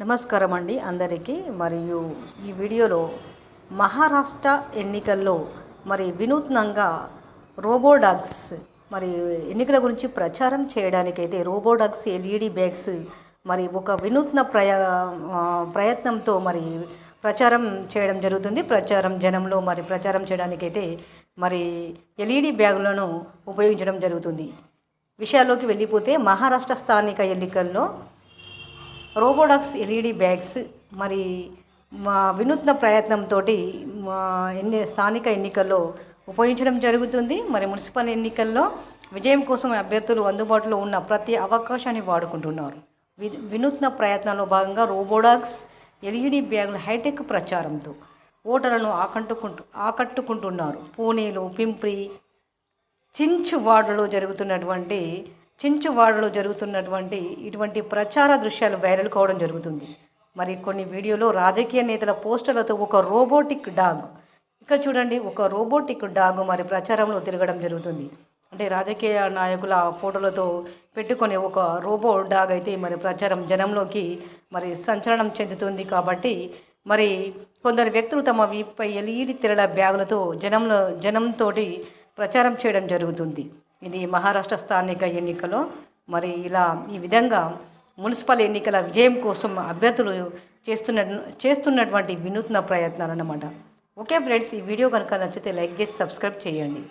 నమస్కారం అండి అందరికీ. మరియు ఈ వీడియోలో మహారాష్ట్ర ఎన్నికల్లో మరి వినూత్నంగా రోబోడాగ్స్ మరి ఎన్నికల గురించి ప్రచారం చేయడానికైతే రోబోడాగ్స్ ఎల్ఈడి బ్యాగ్స్ మరి ఒక వినూత్న ప్రయా ప్రయత్నంతో మరి ప్రచారం చేయడం జరుగుతుంది. ప్రచారం జనంలో మరి ప్రచారం చేయడానికైతే మరి ఎల్ఈడి బ్యాగులను ఉపయోగించడం జరుగుతుంది. విషయాల్లోకి వెళ్ళిపోతే మహారాష్ట్ర స్థానిక ఎన్నికల్లో రోబోడాక్స్ ఎల్ఈడి బ్యాగ్స్ మరి మా వినూత్న ప్రయత్నంతో మా ఎన్ని స్థానిక ఎన్నికల్లో ఉపయోగించడం జరుగుతుంది. మరి మున్సిపల్ ఎన్నికల్లో విజయం కోసం అభ్యర్థులు అందుబాటులో ఉన్న ప్రతి అవకాశాన్ని వాడుకుంటున్నారు. వి వినూత్న ప్రయత్నంలో భాగంగా రోబోడాక్స్ ఎల్ఈడి బ్యాగుల హైటెక్ ప్రచారంతో ఓటర్లను ఆకట్టుకుంటు ఆకట్టుకుంటున్నారు. పూణేలో పింప్రి వార్డులో జరుగుతున్నటువంటి చించువాడలో జరుగుతున్నటువంటి ఇటువంటి ప్రచార దృశ్యాలు వైరల్ కావడం జరుగుతుంది. మరి కొన్ని వీడియోలో రాజకీయ నేతల పోస్టర్లతో ఒక రోబోటిక్ డాగ్. ఇక్కడ చూడండి ఒక రోబోటిక్ డాగ్ మరి ప్రచారంలో తిరగడం జరుగుతుంది. అంటే రాజకీయ నాయకుల ఫోటోలతో పెట్టుకొని ఒక రోబో డాగ్ అయితే మరి ప్రచారం జనంలోకి మరి సంచలనం చెందుతుంది కాబట్టి మరి కొందరు వ్యక్తులు తమ వీపై ఎల్ఈడి తెరల బ్యాగులతో జనంలో జనంతోటి ప్రచారం చేయడం జరుగుతుంది. ఇది మహారాష్ట్ర స్థానిక ఎన్నికలో మరి ఇలా ఈ విధంగా మున్సిపల్ ఎన్నికల విజయం కోసం అభ్యర్థులు చేస్తున్న చేస్తున్నటువంటి వినూత్న ప్రయత్నాలు అన్నమాట. ఓకే ఫ్రెండ్స్ ఈ వీడియో కనుక నచ్చితే లైక్ చేసి సబ్స్క్రైబ్ చేయండి.